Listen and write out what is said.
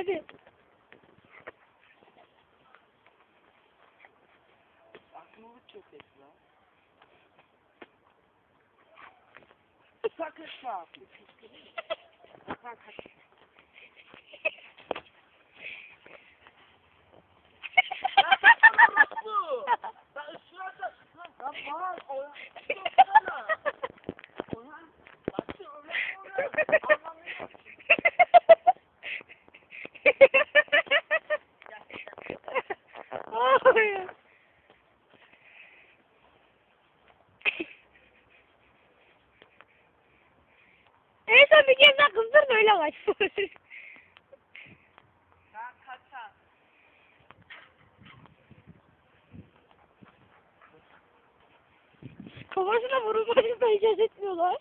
Hadi. Aklımı köpek lan. Sakın sağ. Bak Ay. En son bir kez daha kızdır da öyle kaç. Ben kaçar. Kafasına vurulmayı da icaz etmiyorlar.